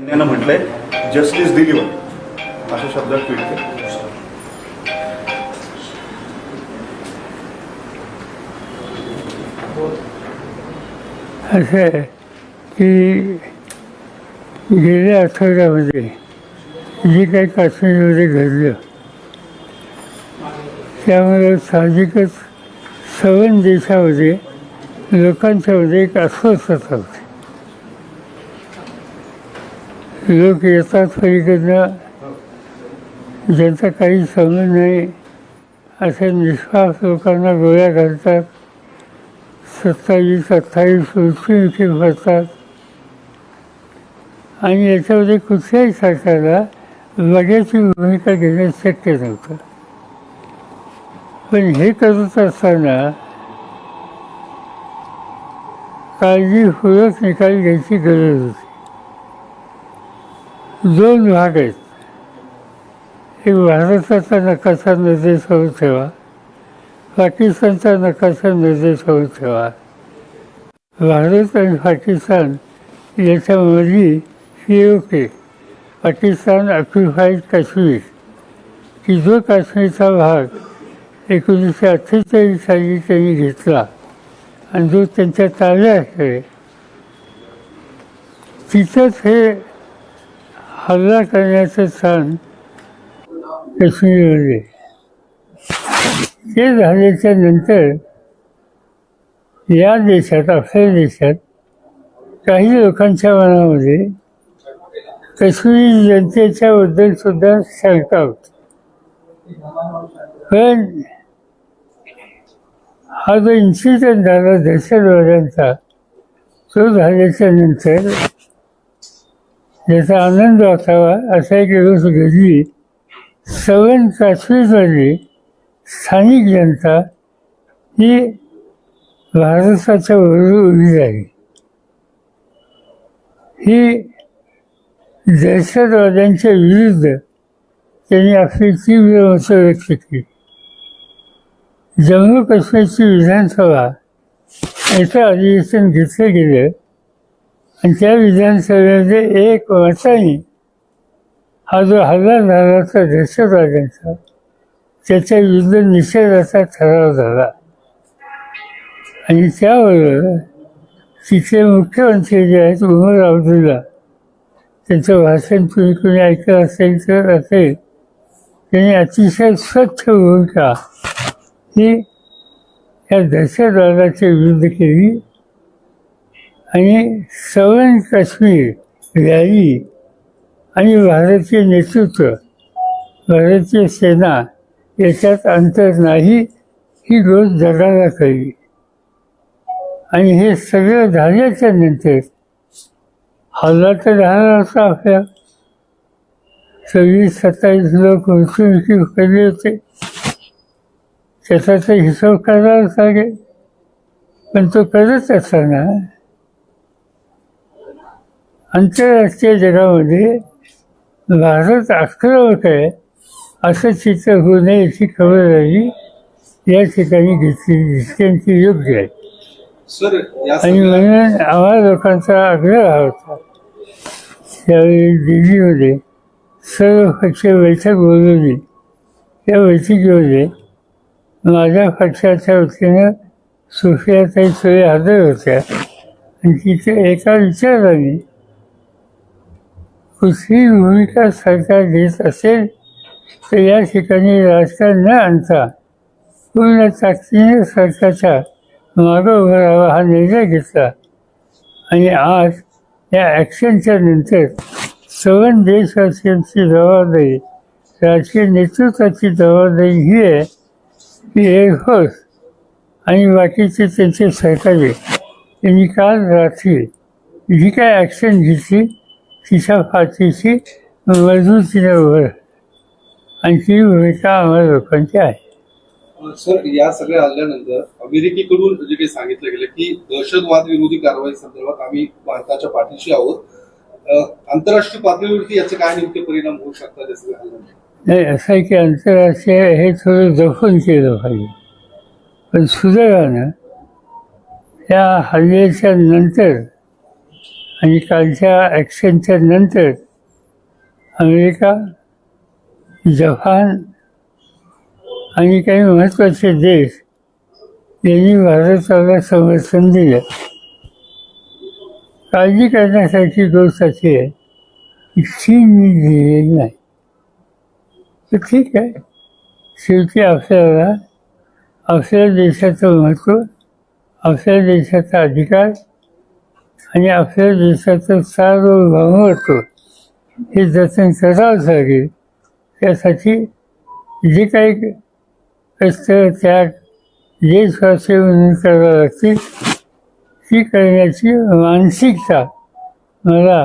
सैन्यानं म्हटलंय जस्टिस दिलीवर अशा शब्दात ट्विट केलं. असं आहे की गेल्या आठवड्यामध्ये जे काही काश्मीरमध्ये घडलं त्यामुळे साहजिकच सवन देशामध्ये लोकांच्यामध्ये एक अस्वस्थता होती. लोक येतात पलीकडनं. ज्यांचा काही संबंध नाही असे निष्पाप लोकांना गोळ्या घालतात. सत्तावीस अठ्ठावीस इथे भरतात. आणि याच्यामध्ये कुठल्याही सरकारला वड्याची भूमिका घेणं शक्य नव्हतं. पण हे करत असताना काळजीपूर्वक निकाल घ्यायची गरज होती. दोन भाग आहेत. एक भारताचा नकाशा होऊ ठेवा. पाकिस्तानचा नकाशा निर्देशावर ठेवा. भारत आणि पाकिस्तान याच्यामध्ये P O Pakistan occupied Kashmir. की जो काश्मीरचा भाग एकोणीसशे अठ्ठेचाळीस साली त्यांनी घेतला आणि जो त्यांच्या ताब्यात आहे. तिथंच हे हल्ला करण्याचं स्थान काश्मीरमध्ये ते झाल्याच्यानंतर या देशात आपल्या देशात काही लोकांच्या मनामध्ये काश्मीरी जनतेच्या बद्दल सुद्धा शंका होती. पण हा जो इन्सिडेंट झाला दहशतवाद्यांचा तो झाल्याच्यानंतर ज्याचा आनंद असावा असा एक दिवस घडली. सवन काश्मीरमधली स्थानिक जनता ही भारताच्या बरोबर उभी राहिली. ही दहशतवाद्यांच्या विरुद्ध त्यांनी आपली तीव्र मतं व्यक्त केली. जम्मू काश्मीरची विधानसभा याचं अधिवेशन घेतलं गेलं. आणि त्या विधानसभेमध्ये एक वर्षाने हा जो हल्ला झाला होता. दहशतवाद्यांचा त्याच्या विरुद्ध निषेधाचा ठराव झाला. आणि त्याबरोबर तिथले मुख्यमंत्री जे आहेत उमर अब्दुल्ला त्यांचं भाषण तुम्ही कोणी ऐकलं असेल तर असेल त्यांनी अतिशय स्वच्छ भूमिका ही या दहशतवादाच्या विरुद्ध केली. आणि सवर्ण काश्मीर रॅली आणि भारतीय नेतृत्व भारतीय सेना याच्यात अंतर नाही ही रोज जगाला कळली. आणि हे सगळं झाल्याच्यानंतर हल्ला तर झाला होता आपल्या. सव्वीस सत्तावीस लोक मृत्युमुखी पडले होते. त्याचा तर हिशोब करावाच लागेल. पण तो करत असताना आंतरराष्ट्रीय जगामध्ये भारत आक्रमक आहे असं चित्र होऊ नये याची खबरदारी या ठिकाणी घेतली त्यांची योग्य आहे. सर आणि म्हणून आम्हा लोकांचा आग्रह होता. त्यावेळी दिल्लीमध्ये सर्व पक्ष बैठक बोलवली. त्या बैठकीमध्ये माझ्या पक्षाच्या वतीनं सुफियाताई सोय हजर होत्या. आणि तिथे एका विचाराने कुठलीही भूमिका सरकार घेत असेल तर या ठिकाणी राजकारण न आणता पूर्ण ताकदीने सरकारच्या मागं उभं राहावा हा निर्णय घेतला. आणि आज या ॲक्शनच्या नंतर सवन देशवासियांची जबाबदारी राजकीय नेतृत्वाची जबाबदारी ही आहे की एअरफोर्स आणि बाकीचे त्यांचे सहकारी यांनी काल रात्री जी काय ॲक्शन घेतली? तिच्या पाठीशी मजबूतीने उभं राहिलं. आणि ती भूमिका आम्हाला लोकांची आहे. सर या सगळ्या हल्ल्यानंतर अमेरिकेकडून जे काही सांगितलं गेलं की दहशतवाद विरोधी कारवाई संदर्भात आम्ही भारताच्या पाठीशी आहोत. आंतरराष्ट्रीय पातळीवरती याचे काय नेमके परिणाम होऊ शकतात नाही असं आहे की आंतरराष्ट्रीय हे थोडं जपून केलं पाहिजे. पण सुदैवानं या हल्ल्याच्या नंतर आणि कालच्या ॲक्शनच्या नंतर अमेरिका जपान आणि काही महत्त्वाचे देश यांनी भारताला समर्थन दिलं. काळजी करण्यासारखी गोष्ट अशी आहे की चीननी दिलेली नाही. तर ठीक आहे. शेवटी आपल्याला आपल्या देशाचं महत्त्व आपल्या देशाचा अधिकार आणि आपल्या देशाचा सार भंग होतो. हे जतन करावं लागेल त्यासाठी जे काही कष्ट त्याग देशवासी म्हणून करावं लागतील ती करण्याची मानसिकता मला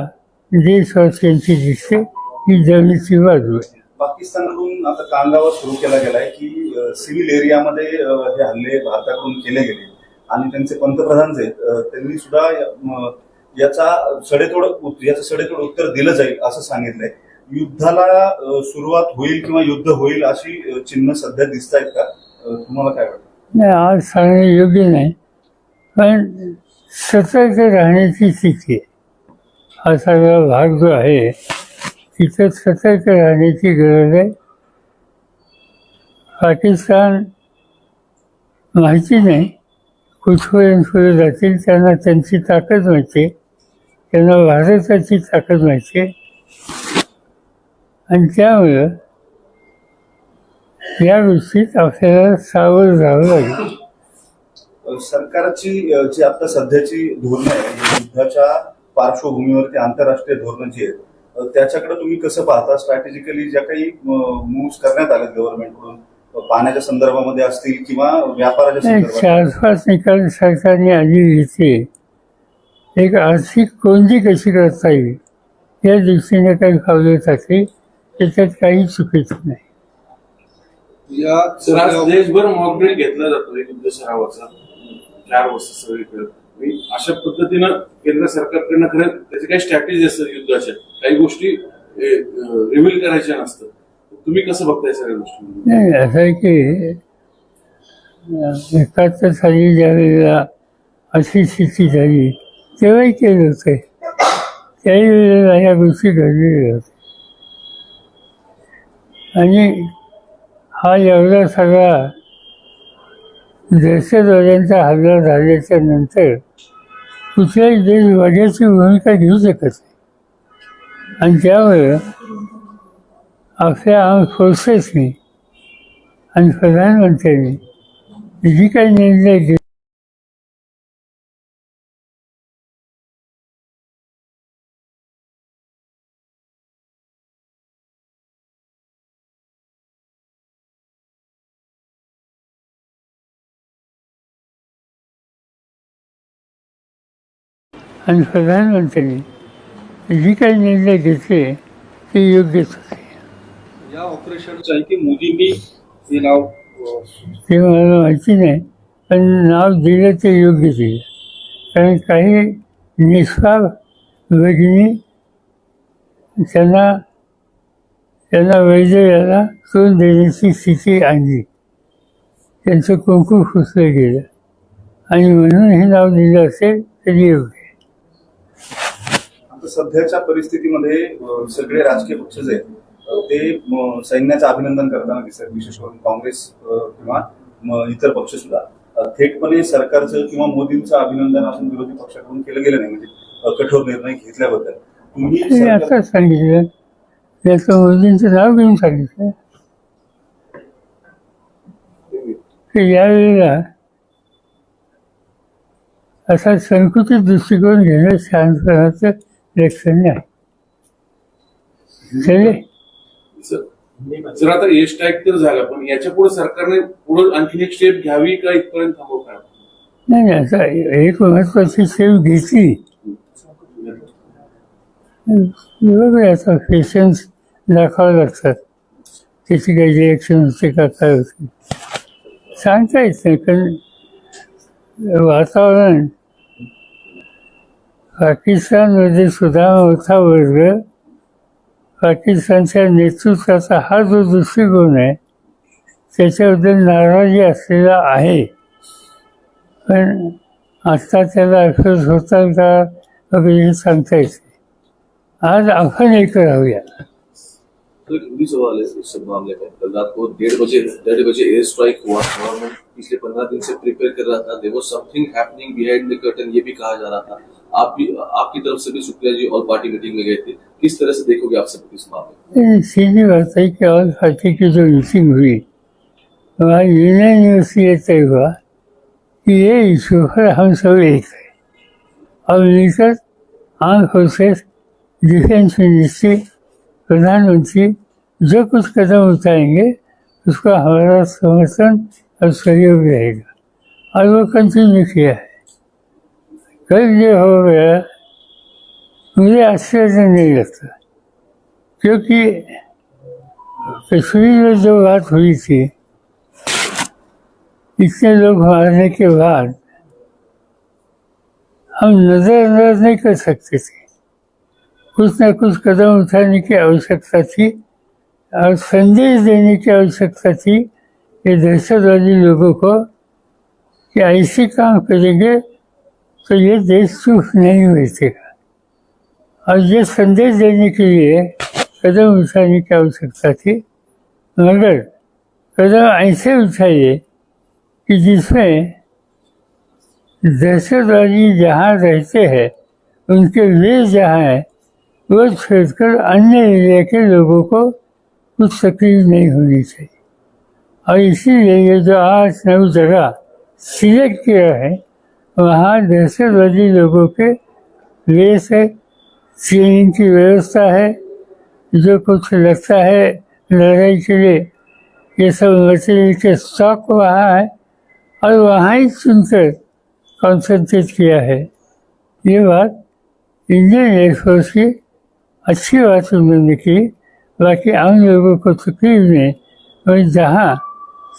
देशवासियांची दिसते ही जमीची बाजू आहे. पाकिस्तानकडून आता कांदावर सुरू केला गेलाय की सिव्हिल एरियामध्ये हे हल्ले भारताकडून केले गेले. आणि त्यांचे पंतप्रधान जे आहेत त्यांनी सुद्धा याचा सडेतोड याचं सडेतोड उत्तर दिलं जाईल असं सांगितलंय. युद्धाला सुरुवात होईल किंवा युद्ध होईल अशी चिन्ह सध्या दिसत आहेत का तुम्हाला काय वाटतं? नाही आज सांगणे योग्य नाही. पण सतर्क राहण्याची स्थिती आहे. हा सगळा भाग जो आहे तिथं सतर्क राहण्याची गरज आहे. पाकिस्तान माहिती नाही. कुठपर्यंत पुढे जातील त्यांना त्यांची ताकद माहिती त्यांना भारताची ताकद माहिती आणि त्यामुळं या गोष्टीत आपल्याला सावध राहावं लागेल. सरकारची जी आता सध्याची धोरणं आहे म्हणजे युद्धाच्या पार्श्वभूमीवरती आंतरराष्ट्रीय धोरणं जी आहेत त्याच्याकडे तुम्ही कसं पाहता? स्ट्रॅटेजिकली ज्या काही मूव्ह करण्यात आल्या गव्हर्नमेंटकडून पाण्याच्या संदर्भामध्ये असतील किंवा व्यापाराच्या संदर्भात निकाल सरकारने आधी घेतले एक आर्थिक कोणती कशी करता येईल या दृष्टीने काही पावले टाकली त्याच्यात काही चुकीचं नाही. या देशभर मॉकड्रिल घेतला जातो युद्ध सरावाचा. चार वर्ष सगळीकडे. आणि अशा पद्धतीनं केंद्र सरकारकडनं खरं त्याचे काही स्ट्रॅटेजी असतात युद्धाच्या. काही गोष्टी रिव्हील करायच्या नसतात. तुम्ही कसं बघताय सगळ्या गोष्टी? नाही असं आहे की अं, एकाहत्तर साली ज्यावेळेला अशी स्थिती झाली तेव्हाही केलं होतं त्याही वेळेला ह्या गोष्टी घडलेल्या होत्या. आणि हा एवढा सगळा दहशतवाद्यांचा हल्ला झाल्याच्यानंतर कुठल्याही देश वड्याची भूमिका घेऊ शकत नाही. आणि त्यामुळं आपल्या आर्म आणि प्रधानमंत्र्यांनी जी काही निर्णय घेतले आणि प्रधानमंत्र्यांनी जी काही निर्णय घेतले ते योग्यच होते. या ऑपरेशनचं आहे की मोदींनी हे नाव ते मला माहिती नाही पण नाव दिलं ते योग्य दिलं कारण काही निष्पाप भगिनी त्यांना त्यांना वैद्यला तोंड देण्याची स्थिती आणली. त्यांचं कुंकू फुसलं गेलं. आणि म्हणून हे नाव दिलं असेल तरी योग्य. आता सध्याच्या परिस्थितीमध्ये सगळे राजकीय पक्ष जे आहेत. ते सैन्याचं अभिनंदन करताना दिसतात विशेष करून काँग्रेस किंवा इतर पक्ष सुद्धा. थेटपणे सरकारचं किंवा मोदींचं अभिनंदन असून विरोधी पक्षाकडून केलं गेलं नाही म्हणजे कठोर निर्णय घेतल्याबद्दल. तुम्ही सांगितलं. त्याचं मोदींचं नाव घेऊन सांगितलं. यावेळेला असा संकुचित दृष्टिकोन घेणं शहाणपणाचं लक्षण नाही चले जर आता ए स्ट्राईक तर झाला पण याच्यापुढे सरकारने पुढे आणखी एक स्टेप घ्यावी का इथपर्यंत थांबव काय नाही आता एक महत्वाची स्टेप घेतली बरोबर आता पेशन्स दाखवावं लागतात. त्याची काही रिएक्शन होते का काय होते. सांगता येत नाही कारण वातावरण पाकिस्तानमध्ये सुद्धा मोठा वर्ग पाकिस्तानच्या नेतृत्वाचा हा जो दृष्टिकोन आहे त्याच्याबद्दल नाराजी असलेला आहे. पण आत्ता त्याला अफसोस होतात का वगैरे हे सांगता येते आज आपण एक राहूया. तो एक सवाल है इस सब मामले में. कल रात को डेढ़ बजे डेढ़ बजे एयर स्ट्राइक हुआ। गवर्नमेंट पिछले पंद्रह दिन से प्रिपेयर कर रहा था। There something happening behind the curtain ये भी कहा जा रहा था। आप भी आपकी तरफ से भी शुक्रिया जी और पार्टी मीटिंग में गए थे। किस तरह से देखोगे आप सब इस मामले सीधी बात है कि और पार्टी की जो मीटिंग हुई वहाँ यूनानिमसली ये तय हुआ कि ये इशू पर हम सब एक हैं और मिलकर आर्म फोर्सेस डिफेंस मिनिस्ट्री प्रधानमंत्री, जो कुछ कदम उठाएँगे, उसका हमारा समर्थन और सहयोग रहेगा। और वो कंटिन्यू किया है। कल जो हो गया मुझे आश्चर्य नहीं लगता। क्योंकि कश्मीर में जो बात हुई थी इतने लोग मारने के बाद हम नजरअंदाज नहीं कर सकते थे। कुछ ना कुछ कदम उठाने की आवश्यकता थी और संदेश देने की आवश्यकता थी ये दहशतवादी लोगों को कि ऐसे काम करेंगे तो ये देश चुप नहीं बैठेगा और ये संदेश देने के लिए कदम उठाने की आवश्यकता थी, मगर कदम ऐसे उठाइए कि जिसमें दहशतवादी जहाँ रहते हैं, उनके वे जहाँ हैं, वो छोड़कर अन्य एरिया के लोगों को कुछ तकलीफ़ नहीं होनी चाहिए। और इसीलिए ये जो आठ नौ जगह सिलेक्ट किया है, वहाँ दहशतवादी लोगों के वे से ट्रेनिंग की व्यवस्था है जो कुछ लगता है लड़ाई के लिए। ये सब मटेरियल के स्टॉक वहाँ है और वहाँ ही सुनकर कॉन्सेंट्रेट किया है। ये बात इंडियन एयरफोर्स की अच्छी बात उन्होंने की बाकी आम लोगों को तकलीफ में और जहाँ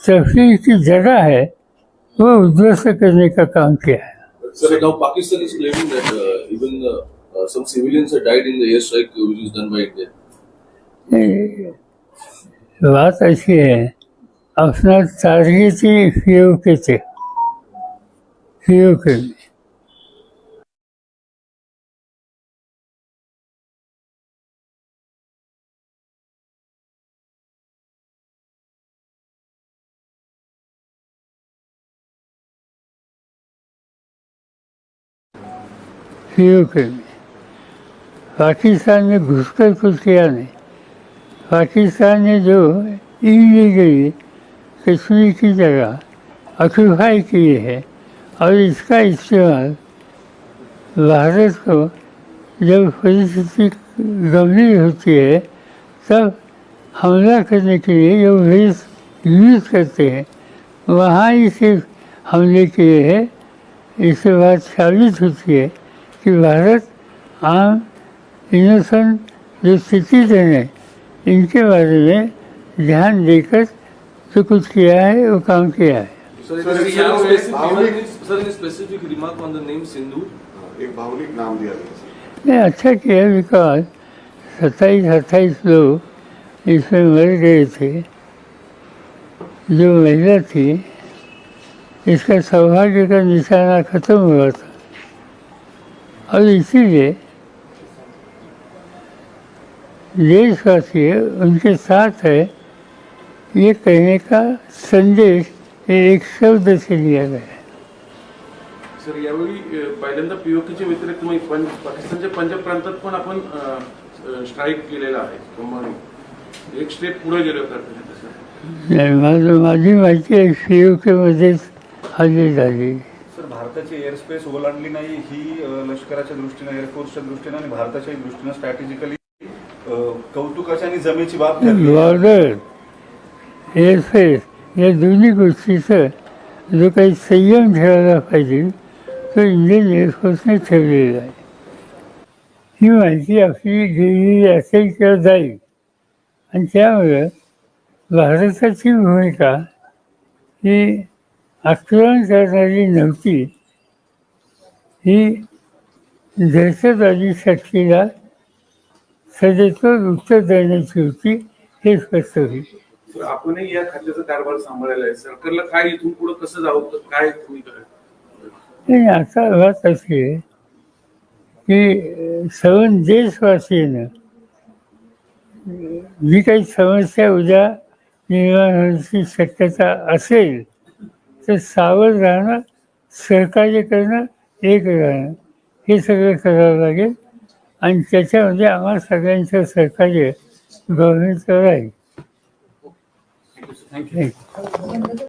तफरी की जगह है वो उद्ध्वस्त करने का काम किया है। Uh, some civilians have died in the airstrike which is done by India. बात ऐसी है अपना टारगेट ही फीओ के थे फीओ में फीओ में पाकिस्तान में घुसकर कुछ किया नहीं पाकिस्तान ने जो इलीगली कश्मीर की जगह ऑक्यूपाई की है और इसका इस्तेमाल भारत को जब परिस्थिति गंभीर होती है तब हमला करने के लिए जो वेस यूज करते हैं वहाँ ही सिर्फ हमले किए हैं। इससे बात साबित होती है कि भारत आम इनोसेंट जो सिटीजन है इनके बारे में ध्यान देकर जो कुछ किया है वो काम किया है Sir, Sir, sir, sir, sir, specific, भावनिक- sir, any specific remark on the name Sindhu? एक भावनिक नाम दिया गया नहीं अच्छा किया बिकॉज सत्ताईस अट्ठाईस लोग इसमें मर गए थे. जो महिला थी इसका सौभाग्य का निशाना खत्म हुआ था. और इसीलिए देशवासी उनके साथ है ये कहने का संदेश एक शब्द से लिया गया है। सर यावेळी पहिल्यांदा पीओकेच्या व्यतिरिक्त मग पंज पाकिस्तानच्या पंजाब प्रांतात पण आपण स्ट्राईक केलेला आहे. त्यामुळे एक स्टेप पुढे गेलो नाही माझं माझी माहिती आहे सी यू केमध्येच हल्ली झाली. सर भारताची एअर स्पेस ओलांडली नाही ही लष्कराच्या दृष्टीनं एअरफोर्सच्या दृष्टीनं आणि भारताच्या दृष्टीनं स्ट्रॅटेजिकली कौतुकाची आणि जमेची बाब ठरली बॉर्डर एअरफेस या दोन्ही गोष्टीचं जो काही संयम ठेवायला पाहिजे तो इंडियन एअरफोर्सने ठेवलेला आहे. ही माहिती आपली गेलेली असेल किंवा जाईल. आणि त्यामुळं भारताची भूमिका ही आक्रमण करणारी नव्हती. ही दहशतवादी शक्तीला सदैव उत्तर देण्याची होती हे स्पष्ट होईल. सर आपणही या खात्याचा कारभार सांभाळलेला आहे. सरकारला काय इथून पुढे कसं जावं तर काय तुम्ही कराल? नाही आता बात अशी आहे की सर्व देशवासीनं जी काही समस्या उद्या निर्माण होण्याची शक्यता असेल तर सावध राहणं सहकार्य करणं एक राहणं हे सगळं करावं लागेल. आणि त्याच्यामध्ये आम्हाला सगळ्यांचं सहकार्य गव्हर्नमेंटचं राहील थँक्यू